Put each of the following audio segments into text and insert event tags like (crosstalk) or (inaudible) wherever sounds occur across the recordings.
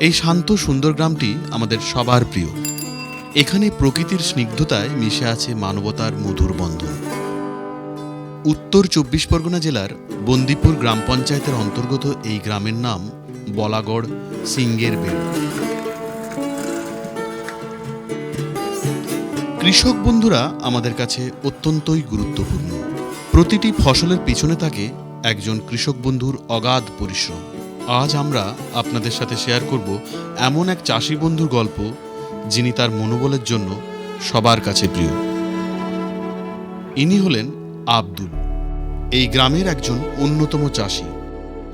এই শান্ত সুন্দর গ্রামটি আমাদের সবার প্রিয়। এখানে প্রকৃতির স্নিগ্ধতায় মিশে আছে মানবতার মধুর বন্ধন। উত্তর চব্বিশ পরগনা জেলার বন্দিপুর গ্রাম পঞ্চায়েতের অন্তর্গত এই গ্রামের নাম বলাগড় সিঙ্গের বেড়। কৃষক বন্ধুরা আমাদের কাছে অত্যন্তই গুরুত্বপূর্ণ। প্রতিটি ফসলের পিছনে থাকে একজন কৃষক বন্ধুর অগাধ পরিশ্রম। আজ আমরা আপনাদের সাথে শেয়ার করব এমন এক চাষি বন্ধুর গল্প, যিনি তার মনোবলের জন্য সবার কাছে প্রিয়। ইনি হলেন আব্দুল, এই গ্রামের একজন অন্যতম চাষি।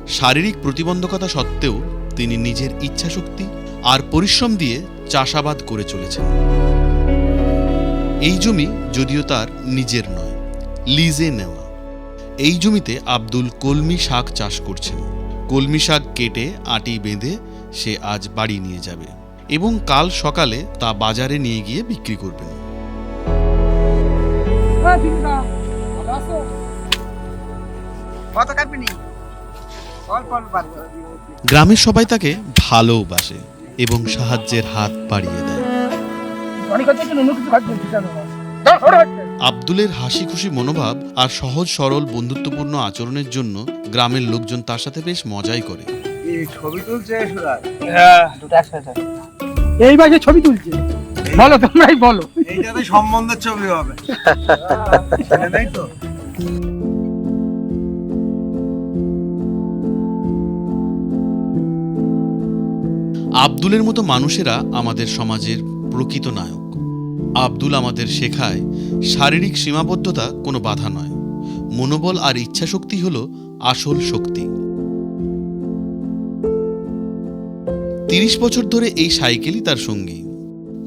শারীরিক প্রতিবন্ধকতা সত্ত্বেও তিনি নিজের ইচ্ছাশক্তি আর পরিশ্রম দিয়ে চাষাবাদ করে চলেছেন। এই জমি যদিও তার নিজের নয়, লিজে নেওয়া। এই জমিতে আব্দুল কলমি শাক চাষ করছেন। কলমি শাক কেটে আটি বেঁধে সে আজ বাড়ি নিয়ে যাবে এবং কাল সকালে তা বাজারে নিয়ে গিয়ে বিক্রি করবেন। অল্প পারব গ্রামের সবাই তাকে ভালোবাসে এবং সাহায্যের হাত বাড়িয়ে দেয়। আব্দুলের হাসি খুশি মনোভাব আর সহজ সরল বন্ধুত্বপূর্ণ আচরণের জন্য গ্রামের লোকজন তার সাথে বেশ মজাই করে। এই ছবি তুলছে হ্যাঁ। এই বাজে ছবি তুলছে। বলো তোমরাই বলো। এইটাতে সম্বন্ধের ছবি হবে। তাই তো। আব্দুলের মতো মানুষেরা আমাদের সমাজের প্রকৃত নায়ক। আব্দুল আমাদের শেখায়, শারীরিক সীমাবদ্ধতা কোনো বাধা নয়। মনোবল আর ইচ্ছাশক্তি হল আসল শক্তি। তিরিশ বছর ধরে এই সাইকেলই তার সঙ্গী।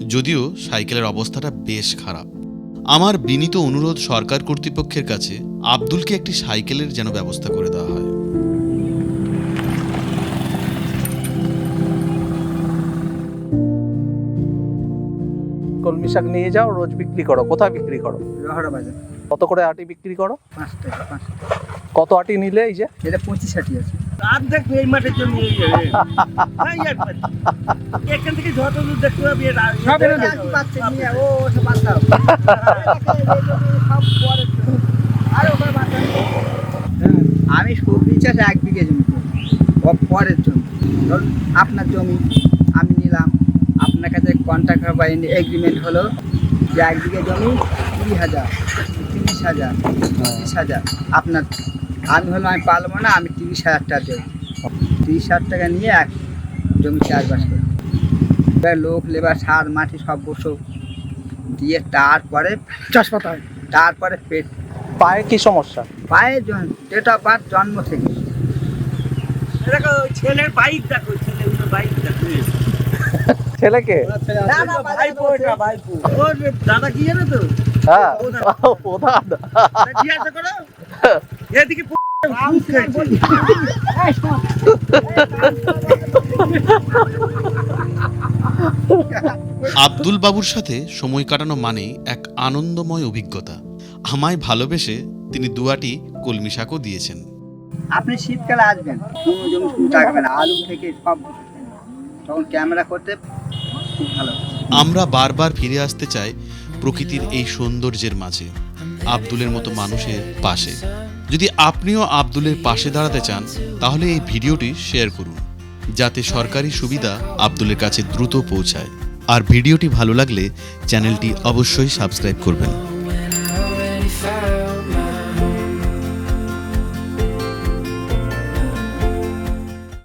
যদিও সাইকেলের অবস্থাটা বেশ খারাপ। আমার বিনীত অনুরোধ সরকার কর্তৃপক্ষের কাছে আব্দুলকে একটি সাইকেলের যেন ব্যবস্থা করে দেওয়া হয়। কলমি শাক নিয়ে যাও রোজ বিক্রি করো। কোথায় বিক্রি করো? কত করে আটি বিক্রি করো? কত আটি নিলে এই যে? এটা পঁচিশ আটি আছে। এই মাঠের জমি। এখান থেকে যত দূর দেখতে পাবি ও সব। আরে দাও। আমি সবজি চাষ এক বিঘে জমি পরের জমি। ধরুন আপনার জমি আমি নিলাম। আপনার কাছে কন্ট্রাক্ট বা এগ্রিমেন্ট হলো যে এক বিঘে জমি কুড়ি হাজার তিরিশ হাজার তিরিশ হাজার। আপনার আমি হলো আমি পারব না আমি তিরিশ হাজার টাকা দেবো। তিরিশ হাজার টাকা নিয়ে এক জমি চাষবাস করি। এবার লোক লেবার সার মাটি সব বসো। দিয়ে তারপরে চাষ পাতা হয়। তারপরে পেট। পায়ে কি সমস্যা? পায়ে ডেট অফ বার্থ জন্ম থেকে। ছেলের বাইক দেখো ছেলে বাইক দেখো। (laughs) ছেলেকে? না, না, ভাইপো এটা ভাইপো। ওর দাদা কি জানো তো? হ্যাঁ। জিজ্ঞাসা করো? এদিকে। আব্দুল বাবুর সাথে সময় কাটানো মানেই এক আনন্দময় অভিজ্ঞতা। আমায় ভালোবেসে তিনি দুয়াটি কলমি শাকও দিয়েছেন। আপনি শীতকালে আসবেন। আলু থেকে সব তখন ক্যামেরা করতে আমরা বারবার ফিরে আসতে চাই প্রকৃতির এই সৌন্দর্যের মাঝে, আব্দুলের মতো মানুষের পাশে। যদি আপনিও আব্দুলের পাশে দাঁড়াতে চান, তাহলে এই ভিডিওটি শেয়ার করুন, যাতে সরকারি সুবিধা আব্দুলের কাছে দ্রুত পৌঁছায়। আর ভিডিওটি ভালো লাগলে চ্যানেলটি অবশ্যই সাবস্ক্রাইব করবেন।